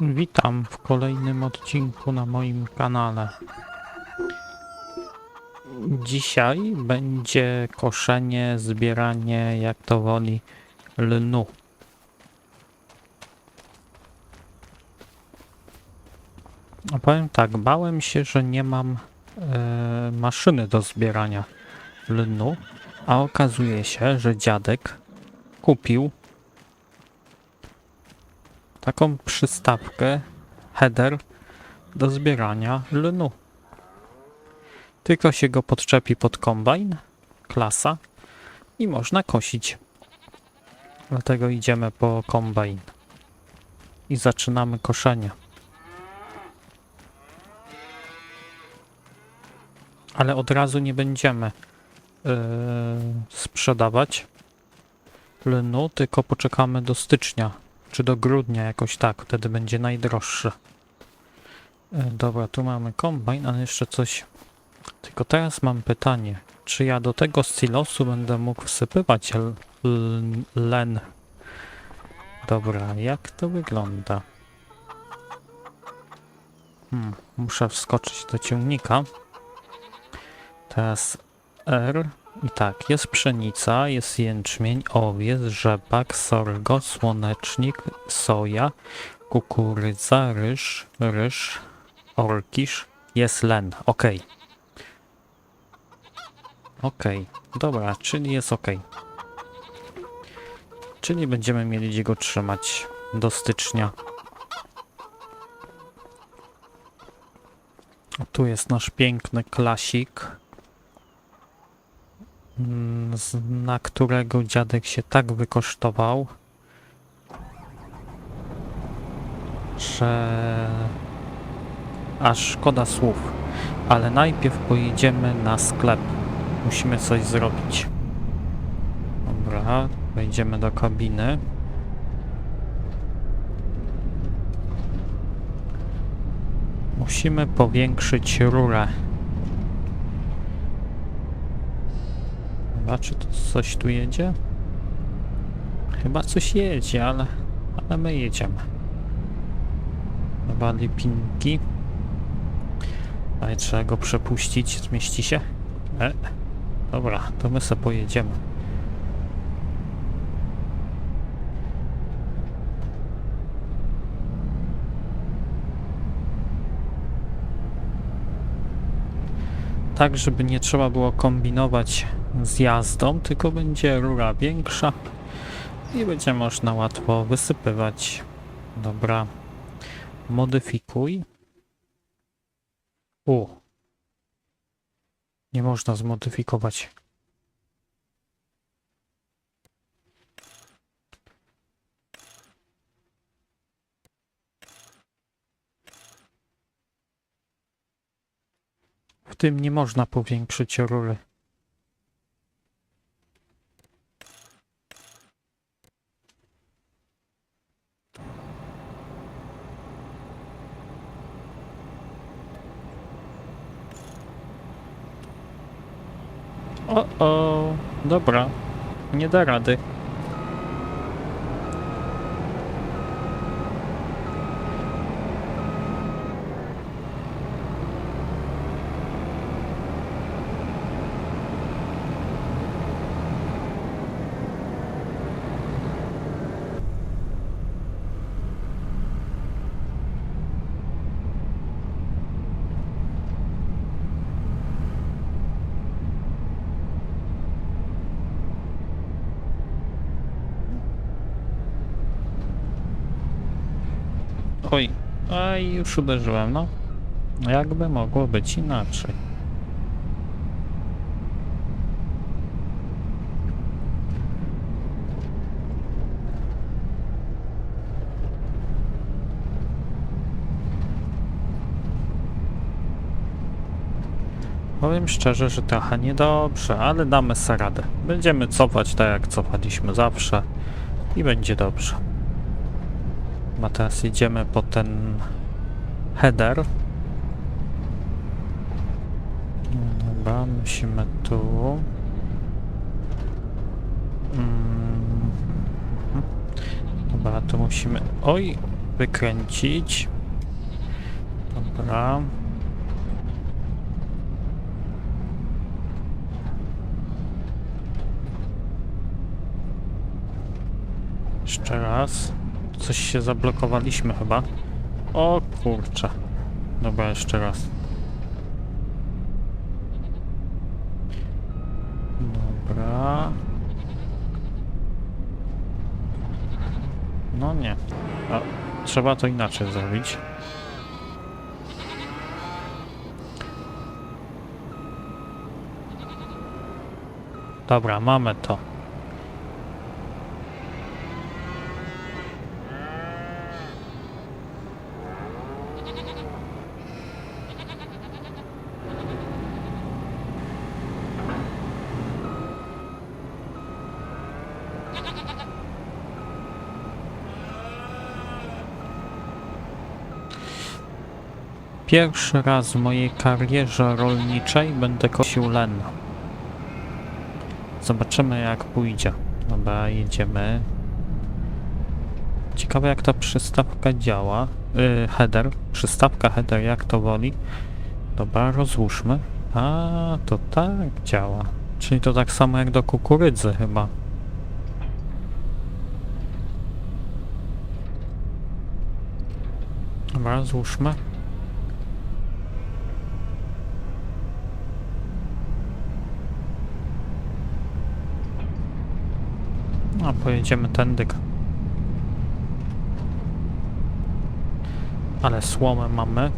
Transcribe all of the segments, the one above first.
Witam w kolejnym odcinku na moim kanale. Dzisiaj będzie koszenie, zbieranie, jak to woli, lnu. Powiem tak, bałem się, że nie mam e, maszyny do zbierania lnu, a okazuje się, że dziadek kupił taką przystawkę, header do zbierania lnu. Tylko się go podczepi pod kombajn, klasa i można kosić. Dlatego idziemy po kombajn i zaczynamy koszenie. Ale od razu nie będziemy yy, sprzedawać lnu, tylko poczekamy do stycznia czy do grudnia jakoś tak, wtedy będzie najdroższy. E, Dobra, tu mamy kombajn, ale jeszcze coś. Tylko teraz mam pytanie, czy ja do tego silosu będę mógł wsypywać len? Dobra, jak to wygląda? Hmm, muszę wskoczyć do ciągnika. Teraz R. I tak, jest pszenica, jest jęczmień, owiec, rzepak, sorgo, słonecznik, soja, kukurydza, ryż, ryż, orkisz, jest len. Ok. Ok, dobra, czyli jest ok. Czyli będziemy mieli go trzymać do stycznia. Tu jest nasz piękny klasik. Mm, na którego dziadek się tak wykosztował, że aż szkoda słów. Ale najpierw pojedziemy na sklep. Musimy coś zrobić. Dobra, wejdziemy do kabiny. Musimy powiększyć rurę. Chyba, czy to coś tu jedzie? Chyba coś jedzie, ale, ale my jedziemy. Chyba lipinki. Ale trzeba go przepuścić, zmieści się? E, dobra, to my sobie pojedziemy. Tak, żeby nie trzeba było kombinować z jazdą, tylko będzie rura większa i będzie można łatwo wysypywać. Dobra. Modyfikuj. U. Nie można zmodyfikować. Tym nie można powiększyć rury. O, o, dobra. Nie da rady. Oj, a już uderzyłem, no. Jakby mogło być inaczej. Powiem szczerze, że trochę niedobrze, ale damy sobie radę. Będziemy cofać tak jak cofaliśmy zawsze i będzie dobrze. A teraz idziemy po ten header. Dobra, musimy tu. Mm. Dobra, to musimy... Oj! wykręcić. Dobra. Jeszcze raz. Coś się zablokowaliśmy chyba. O kurczę. Dobra, jeszcze raz. Dobra. No nie. A, trzeba to inaczej zrobić. Dobra, mamy to. Pierwszy raz w mojej karierze rolniczej będę kosił len. Zobaczymy jak pójdzie. Dobra, jedziemy. Ciekawe jak ta przystawka działa. Yy, header. Przystawka, header, jak to woli. Dobra, rozłóżmy. A, to tak działa. Czyli to tak samo jak do kukurydzy chyba. Dobra, złóżmy. A pojedziemy tędy. Ale słomę mamy.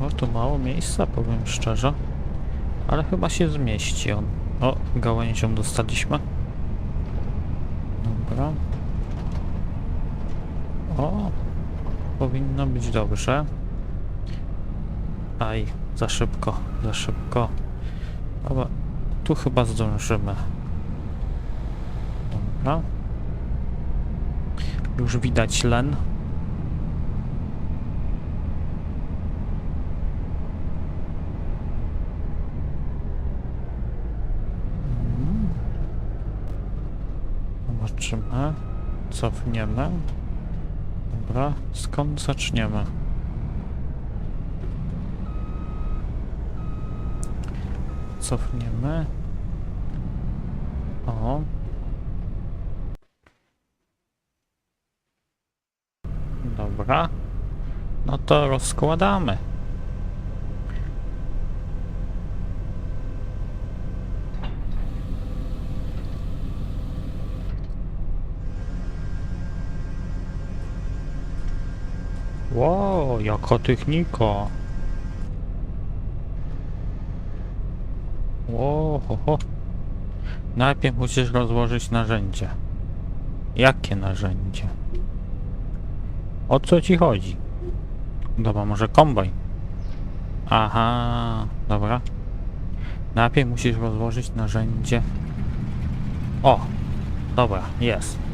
O, tu mało miejsca, powiem szczerze. Ale chyba się zmieści on. O, gałęzią dostaliśmy. Dobra. O, powinno być dobrze. Aj, za szybko, za szybko. Dobra, tu chyba zdążymy. Dobra. Już widać len. Zobaczymy. Cofniemy. Dobra, skąd zaczniemy? Cofniemy. O. Dobra. No to rozkładamy. Wow, jaka technika. Wow, ho, ho. Najpierw musisz rozłożyć narzędzie. Jakie narzędzie? O co ci chodzi? Dobra, może kombaj. Aha, dobra. Najpierw musisz rozłożyć narzędzie. O, dobra, jest.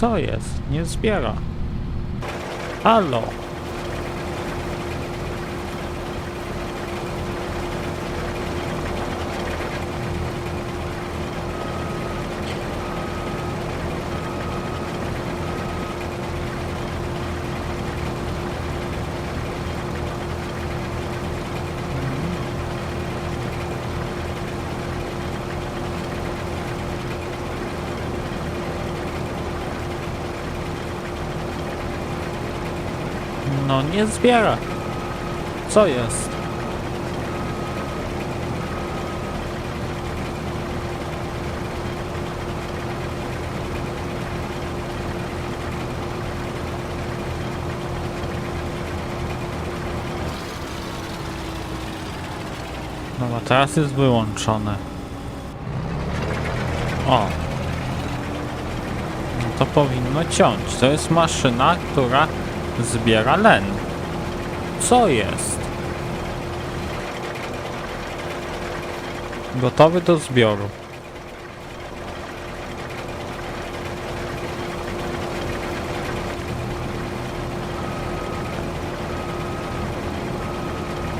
Co jest? Nie zbiera. Halo. nie zbiera. Co jest? No a teraz jest wyłączone. O. No to powinno ciąć. To jest maszyna, która zbiera len. Co jest? Gotowy do zbioru.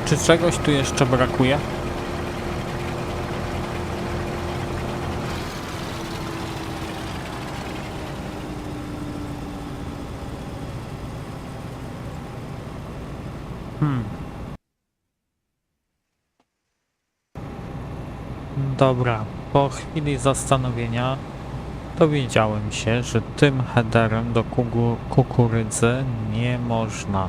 Czy czegoś tu jeszcze brakuje? Dobra, po chwili zastanowienia dowiedziałem się, że tym headerem do kukurydzy nie można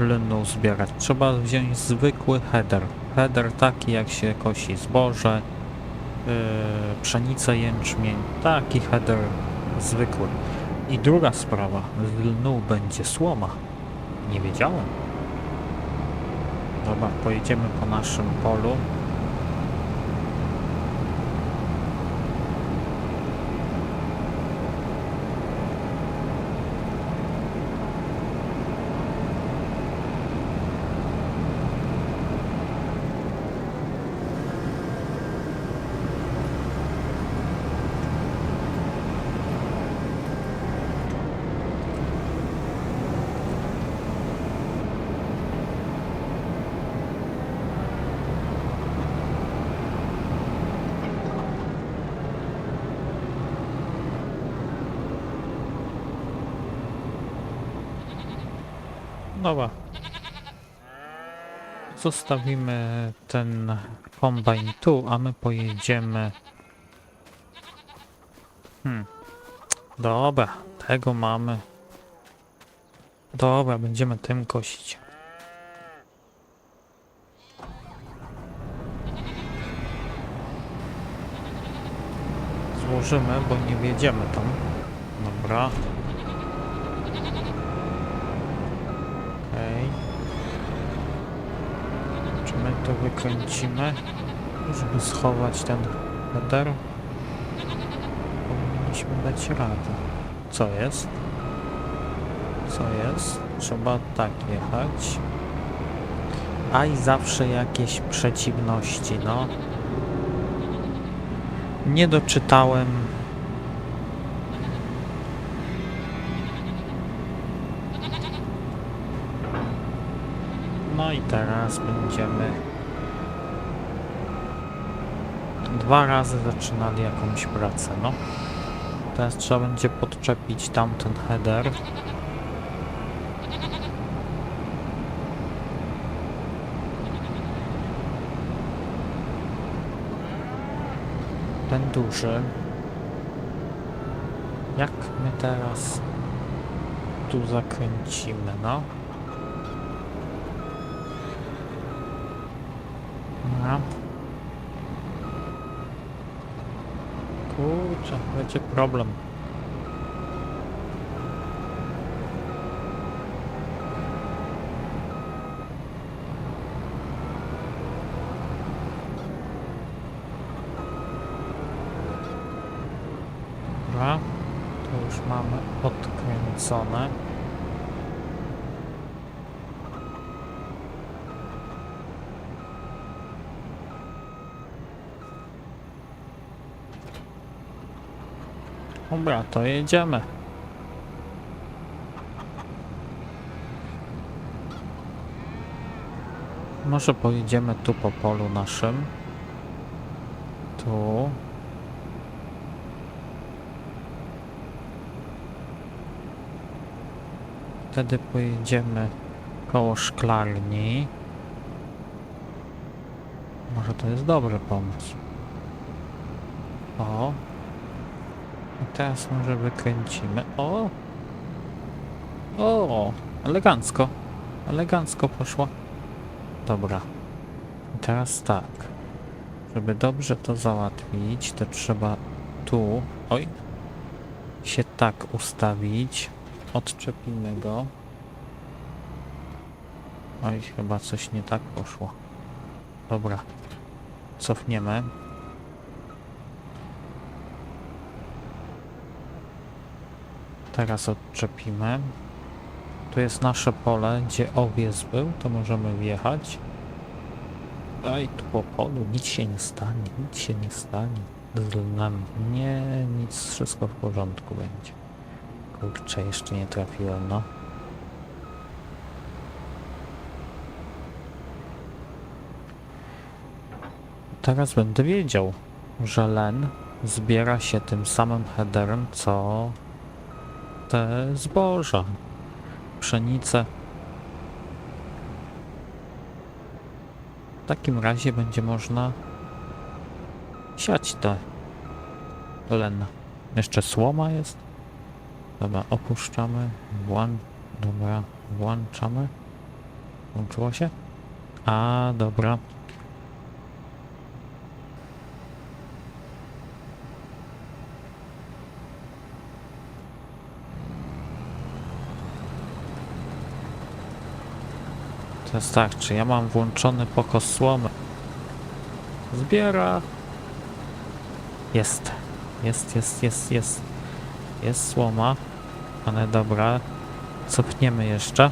lnu zbierać. Trzeba wziąć zwykły header. Header taki jak się kosi zboże, yy, pszenicę, jęczmień. Taki header zwykły. I druga sprawa, z lnu będzie słoma. Nie wiedziałem. Dobra, pojedziemy po naszym polu. Dobra. Zostawimy ten kombajn tu, a my pojedziemy. Hmm. Dobra, tego mamy. Dobra, będziemy tym kosić. Złożymy, bo nie wjedziemy tam. Dobra. Okej. Czy my to wykręcimy, żeby schować ten header? Powinniśmy dać radę. Co jest? Co jest? Trzeba tak jechać. A i zawsze jakieś przeciwności, no. Nie doczytałem. No i teraz będziemy dwa razy zaczynali jakąś pracę, no. Teraz trzeba będzie podczepić tamten header. Ten duży. Jak my teraz tu zakręcimy, no? Dobra. Kurczę, będzie problem. Dobra, to już mamy odkręcone. Dobra, to jedziemy. Może pojedziemy tu po polu naszym. Tu. Wtedy pojedziemy koło szklarni. Może to jest dobry pomysł. O, i teraz może wykręcimy. O! O! Elegancko. Elegancko poszło. Dobra. I teraz tak. Żeby dobrze to załatwić, to trzeba tu. Oj. Się tak ustawić. Odczepimy go. Oj, chyba coś nie tak poszło. Dobra. Cofniemy. Teraz odczepimy. Tu jest nasze pole, gdzie owiec był, to możemy wjechać. Daj tu po polu, nic się nie stanie, nic się nie stanie. Lnem. Nie, nic, wszystko w porządku będzie. Kurczę, jeszcze nie trafiłem, no. Teraz będę wiedział, że len zbiera się tym samym headerem, co te zboża, pszenice. W takim razie będzie można siać te len. Jeszcze słoma jest. Dobra, opuszczamy. Włą... Dobra, włączamy. Włączyło się? A, dobra. To jest tak, czy ja mam włączony pokos słomy? Zbiera. Jest. Jest, jest, jest, jest. Jest słoma. Ale dobra. Cofniemy jeszcze.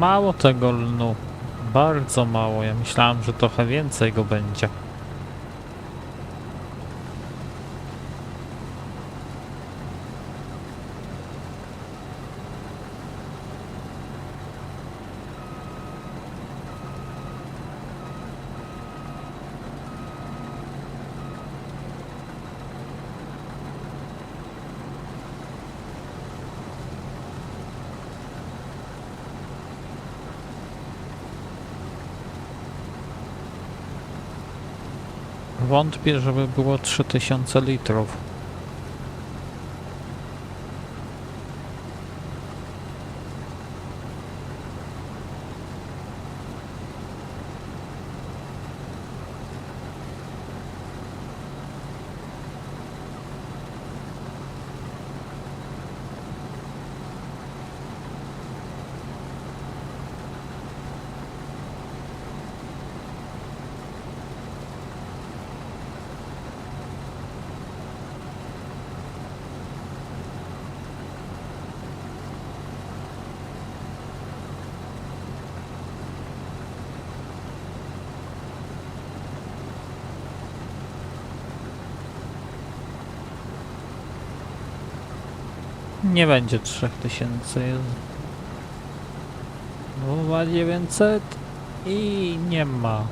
Mało tego lnu. Bardzo mało. Ja myślałem, że trochę więcej go będzie. Wątpię, żeby było 3000 litrów. Nie będzie 3000. Jest 2900 i nie ma.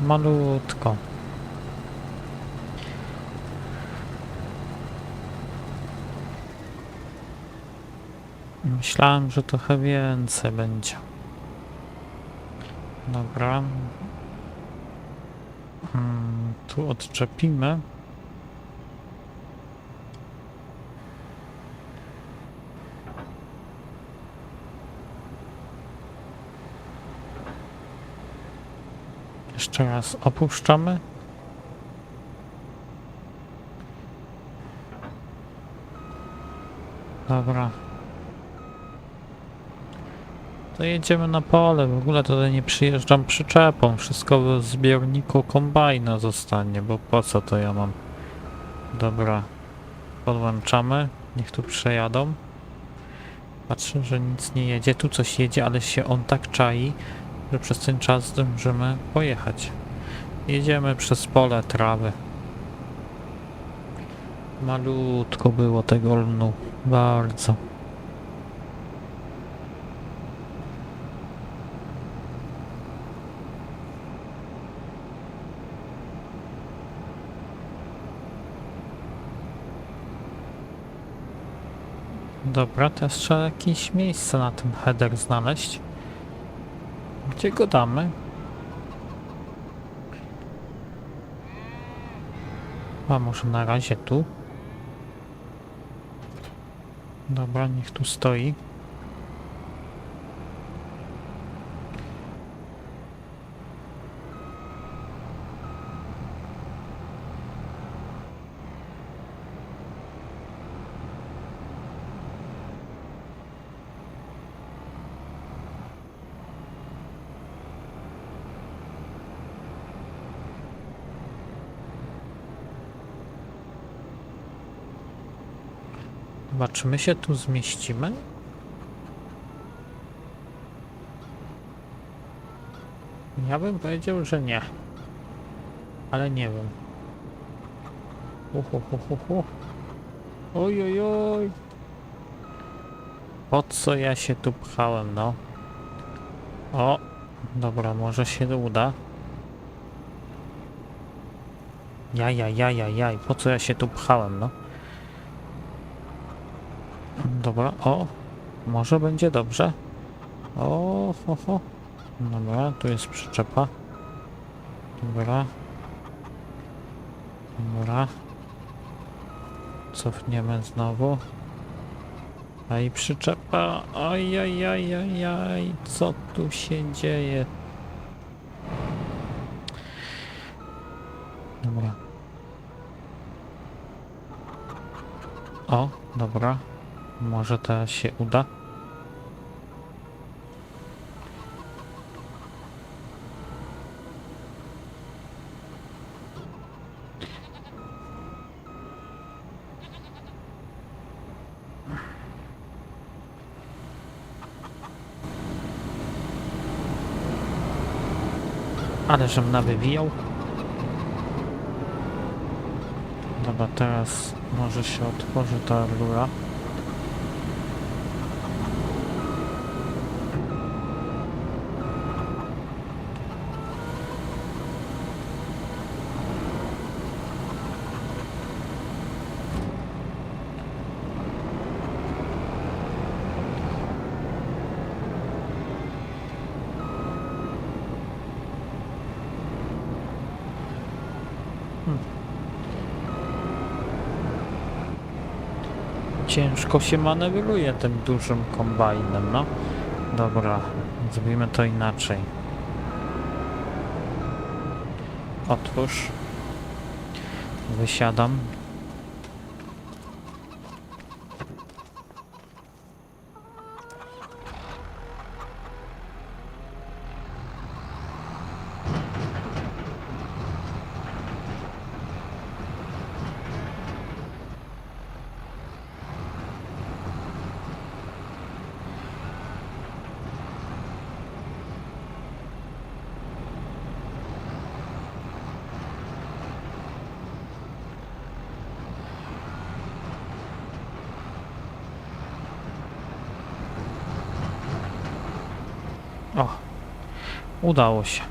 Malutko. Myślałem, że trochę więcej będzie. Dobra. Hmm, tu odczepimy. Jeszcze raz opuszczamy. Dobra. To jedziemy na pole. W ogóle tutaj nie przyjeżdżam przyczepą. Wszystko w zbiorniku kombajna zostanie, bo po co to ja mam? Dobra. Podłączamy. Niech tu przejadą. Patrzę, że nic nie jedzie. Tu coś jedzie, ale się on tak czai, że przez ten czas zdążymy pojechać. Jedziemy przez pole trawy. Malutko było tego lnu. Bardzo. Dobra, teraz trzeba jakieś miejsce na ten header znaleźć. Gdzie go damy? A może na razie tu? Dobra, niech tu stoi. Czy my się tu zmieścimy? Ja bym powiedział, że nie. Ale nie wiem. Uhu, hu, hu, hu. Oj, oj, oj. Po co ja się tu pchałem, no? O, dobra, może się uda. Jaj, jaj, jaj, jaj, po co ja się tu pchałem, no? Dobra, o, może będzie dobrze. O, ho, ho. Dobra, tu jest przyczepa. Dobra. Dobra. Cofniemy znowu. A i przyczepa. Oj, co tu się dzieje? Dobra. O, dobra. Może teraz się uda? Ale żem nawywijał. Dobra, teraz może się otworzy ta rura. Ciężko się manewruje tym dużym kombajnem, no. Dobra, zrobimy to inaczej. Otwórz. Wysiadam. O, udało się.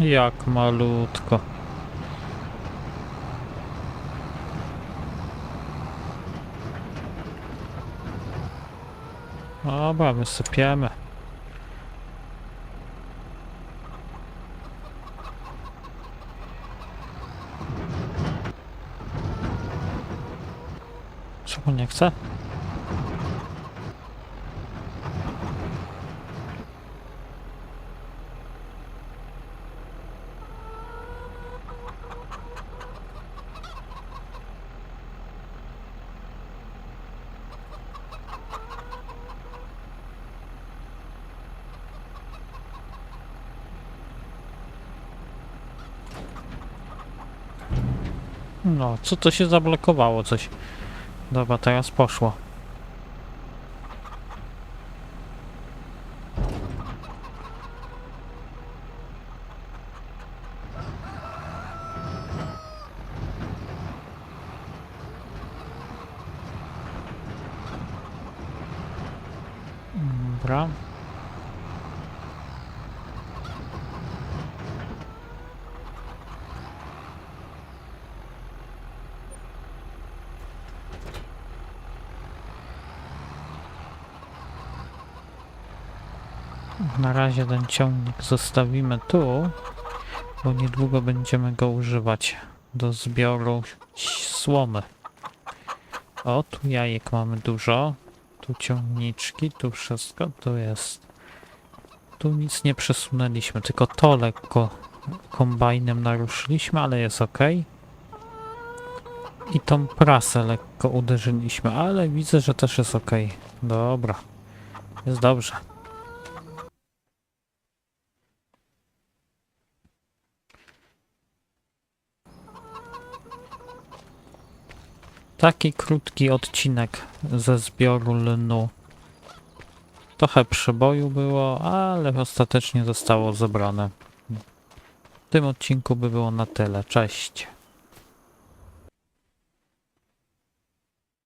Jak malutko. Dobra, wysypiemy. Czemu chce? No, co to się zablokowało coś? Dobra, teraz poszło. Dobra. Na razie ten ciągnik zostawimy tu, bo niedługo będziemy go używać do zbioru słomy. O, tu jajek mamy dużo. Tu ciągniczki, tu wszystko, tu jest. Tu nic nie przesunęliśmy, tylko to lekko kombajnem naruszyliśmy, ale jest ok. I tą prasę lekko uderzyliśmy, ale widzę, że też jest ok. Dobra, jest dobrze. Taki krótki odcinek ze zbioru lnu. Trochę przeboju było, ale ostatecznie zostało zebrane. W tym odcinku by było na tyle. Cześć.